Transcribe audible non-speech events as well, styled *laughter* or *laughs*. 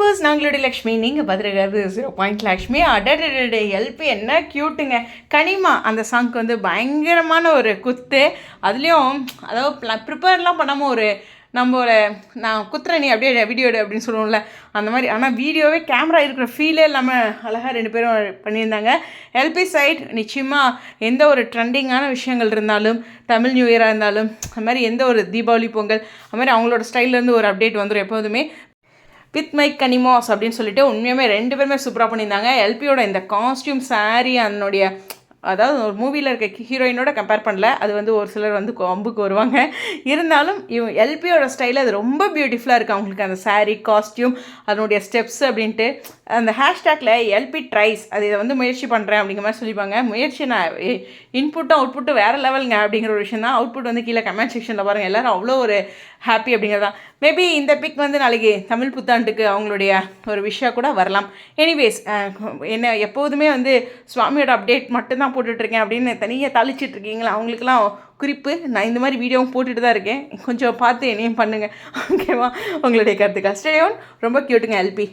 Viewers நாங்களுடைய லக்ஷ்மி நீங்கள் பார்த்துருக்காது ஜீரோ பாயிண்ட் லக்ஷ்மி. அடடடே எல்பி என்ன க்யூட்டுங்க கனிமா அந்த சாங்க்கு வந்து பயங்கரமான ஒரு குத்து. அதுலேயும் அதாவது ப்ரிப்பேர்லாம் பண்ணாமல் ஒரு நம்மளோட நான் குத்துறேன் நீ அப்படியே வீடியோடு அப்படின்னு சொல்லுவோம்ல அந்த மாதிரி. ஆனால் வீடியோவே கேமரா இருக்கிற ஃபீலே இல்லாமல் அழகாக ரெண்டு பேரும் பண்ணியிருந்தாங்க. எல்பி சைட் நிச்சயமாக எந்த ஒரு ட்ரெண்டிங்கான விஷயங்கள் இருந்தாலும் தமிழ் நியூ இயராக இருந்தாலும் அது மாதிரி எந்த ஒரு தீபாவளி பொங்கல் அது மாதிரி அவங்களோட ஸ்டைல்லேருந்து ஒரு அப்டேட் வந்துடும் எப்போதுமே. வித் மை கனிமாஸ் அப்படின்னு சொல்லிட்டு உண்மையுமே ரெண்டு பேருமே சூப்பராக பண்ணியிருந்தாங்க. எல்பியோட இந்த காஸ்டியூம் saree அதனுடைய அதாவது ஒரு மூவியில் இருக்க ஹீரோயினோட கம்பேர் பண்ணல. அது வந்து ஒரு சிலர் வந்து கொம்புக்கு வருவாங்க. இருந்தாலும் இவன் எல்பியோட ஸ்டைல் அது ரொம்ப பியூட்டிஃபுல்லாக இருக்குது அவங்களுக்கு அந்த சாரீ காஸ்டியூம் அதனுடைய ஸ்டெப்ஸ் அப்படின்ட்டு. அந்த ஹேஷ்டேக்கில் எல்பி ட்ரைஸ் அது இதை வந்து முயற்சி பண்ணுறேன் அப்படிங்கிற மாதிரி சொல்லிப்பாங்க. முயற்சி நான் இன்புட்டும் அவுட்புட்டும் வேறு லெவலுங்க அப்படிங்கிற ஒரு விஷயம் தான் அவுட்புட் வந்து கீழே கமெண்ட் செக்ஷனில் பாருங்கள் எல்லாரும் அவ்வளோ ஒரு ஹாப்பி அப்படிங்கிறதான். மேபி இந்த பிக் வந்து நாளைக்கு தமிழ் புத்தாண்டுக்கு அவங்களுடைய ஒரு விஷயம் கூட வரலாம். எனிவேஸ் என்ன எப்போதுமே வந்து சுவாமியோட அப்டேட் மட்டும்தான் போட்டுட்ருக்கேன் அப்படின்னு தனியாக தளிச்சிட்டு இருக்கீங்களா அவங்களுக்குலாம் குறிப்பு. நான் இந்த மாதிரி வீடியோவும் போட்டுட்டு தான் இருக்கேன். கொஞ்சம் பார்த்து என்னையும் பண்ணுங்கள் ஓகேவா *laughs* உங்களுடைய கருத்துக்கள். ஸ்டேயோன் ரொம்ப க்யூட்டுங்க எல்பி